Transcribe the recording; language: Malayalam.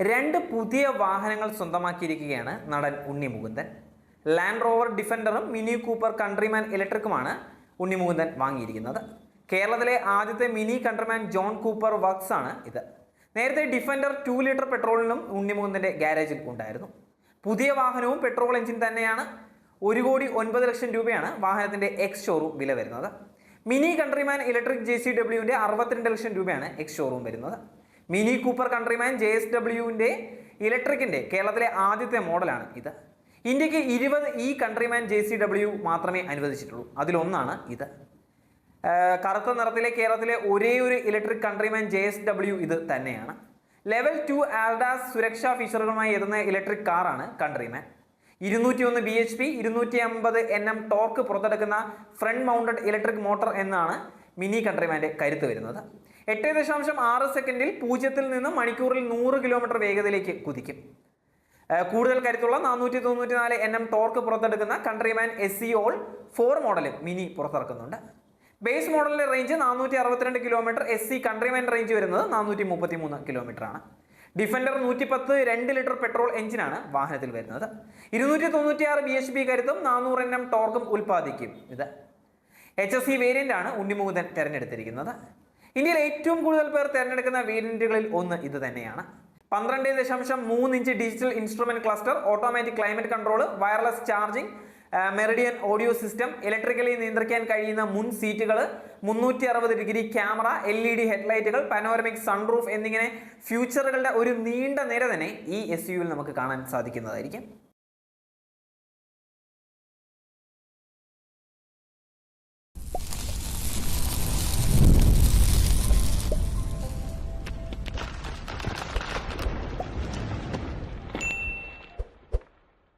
രണ്ട് പുതിയ വാഹനങ്ങൾ സ്വന്തമാക്കിയിരിക്കുകയാണ് നടൻ ഉണ്ണി മുകുന്ദൻ ലാൻഡ് റോവർ ഡിഫൻഡറും മിനി കൂപ്പർ കൺട്രിമാൻ ഇലക്ട്രിക്കുമാണ് ഉണ്ണി മുകുന്ദൻ വാങ്ങിയിരിക്കുന്നത്. കേരളത്തിലെ ആദ്യത്തെ Mini Countryman John Cooper Works ആണ് ഇത്. നേരത്തെ ഡിഫൻഡർ ടു ലിറ്റർ പെട്രോളിനും ഉണ്ണി മുകുന്ദന്റെ ഗ്യാരേജിൽ ഉണ്ടായിരുന്നു. പുതിയ വാഹനവും പെട്രോൾ എഞ്ചിൻ തന്നെയാണ്. ഒരു കോടി ഒൻപത് ലക്ഷം രൂപയാണ് വാഹനത്തിന്റെ എക്സ് ഷോറൂം വില വരുന്നത്. Mini Countryman electric J C ഡബ്ല്യുവിന്റെ അറുപത്തിരണ്ട് ലക്ഷം രൂപയാണ് എക്സ് ഷോറൂം വരുന്നത്. Mini Cooper Countryman J S ഡബ്ല്യുവിന്റെ ഇലക്ട്രിക്കിന്റെ കേരളത്തിലെ ആദ്യത്തെ മോഡലാണ് ഇത്. ഇന്ത്യയ്ക്ക് ഇരുപത് ഈ കൺട്രിമാൻ ജെ സി ഡബ്ല്യു മാത്രമേ അനുവദിച്ചിട്ടുള്ളൂ. അതിലൊന്നാണ് ഇത്. കറുത്ത നിറത്തിലെ കേരളത്തിലെ ഒരേ ഒരു electric Countryman J S W ഇത് തന്നെയാണ്. ലെവൽ ടു ആൽഡാസ് സുരക്ഷാ ഫീച്ചറുകളുമായി എത്തുന്ന ഇലക്ട്രിക് കാറാണ് കൺട്രിമാൻ. ഇരുന്നൂറ്റി ഒന്ന് ബി എച്ച് പി ഇരുന്നൂറ്റി അമ്പത് എൻ എം ടോർക്ക് പുറത്തെടുക്കുന്ന ഫ്രണ്ട് മൗണ്ടഡ് ഇലക്ട്രിക് മോട്ടോർ എന്നാണ് മിനി കൺട്രിമാന്റെ കരുത്ത് വരുന്നത്. എട്ട് ദശാംശം ആറ് സെക്കൻഡിൽ പൂജ്യത്തിൽ നിന്ന് മണിക്കൂറിൽ നൂറ് കിലോമീറ്റർ വേഗതയിലേക്ക് കുതിക്കും. കൂടുതൽ കരുത്തുള്ള നാനൂറ്റി തൊണ്ണൂറ്റി നാല് N M torque പുറത്തെടുക്കുന്ന Countryman S C all four മോഡലും മിനി പുറത്തിറക്കുന്നുണ്ട്. ബേസ് മോഡലിന്റെ റേഞ്ച് നാനൂറ്റി അറുപത്തിരണ്ട് kilometre S C Countryman range വരുന്നത് നാനൂറ്റി മുപ്പത്തി മൂന്ന് കിലോമീറ്റർ ആണ് ഡിഫൻഡർ നൂറ്റി പത്ത് രണ്ട് ലിറ്റർ പെട്രോൾ എഞ്ചിനാണ് വാഹനത്തിൽ വരുന്നത്. ഇരുന്നൂറ്റി തൊണ്ണൂറ്റി ആറ് ബി എച്ച് പി കരുത്തും നാനൂറ് എൻ എം ടോർക്കും ഉൽപ്പാദിക്കും ഇത്. എച്ച് എസ് സി വേരിയന്റ് ആണ് ഉണ്ണിമുകുന്ദൻ തിരഞ്ഞെടുത്തിരിക്കുന്നത്. ഇന്ത്യയിൽ ഏറ്റവും കൂടുതൽ പേർ തിരഞ്ഞെടുക്കുന്ന വേരിയന്റുകളിൽ ഒന്ന് ഇത് തന്നെയാണ്. പന്ത്രണ്ട് ദശാംശം മൂന്ന് inch digital instrument cluster automatic climate control wireless charging Meridian audio system electrically നിയന്ത്രിക്കാൻ കഴിയുന്ന മുൻ സീറ്റുകൾ മുന്നൂറ്റി അറുപത് degree camera L E D ഹെഡ്ലൈറ്റുകൾ panoramic sunroof എന്നിങ്ങനെ ഫ്യൂച്ചറുകളുടെ ഒരു നീണ്ട നിര തന്നെ ഈ എസ് യുവിൽ നമുക്ക് കാണാൻ സാധിക്കുന്നതായിരിക്കും.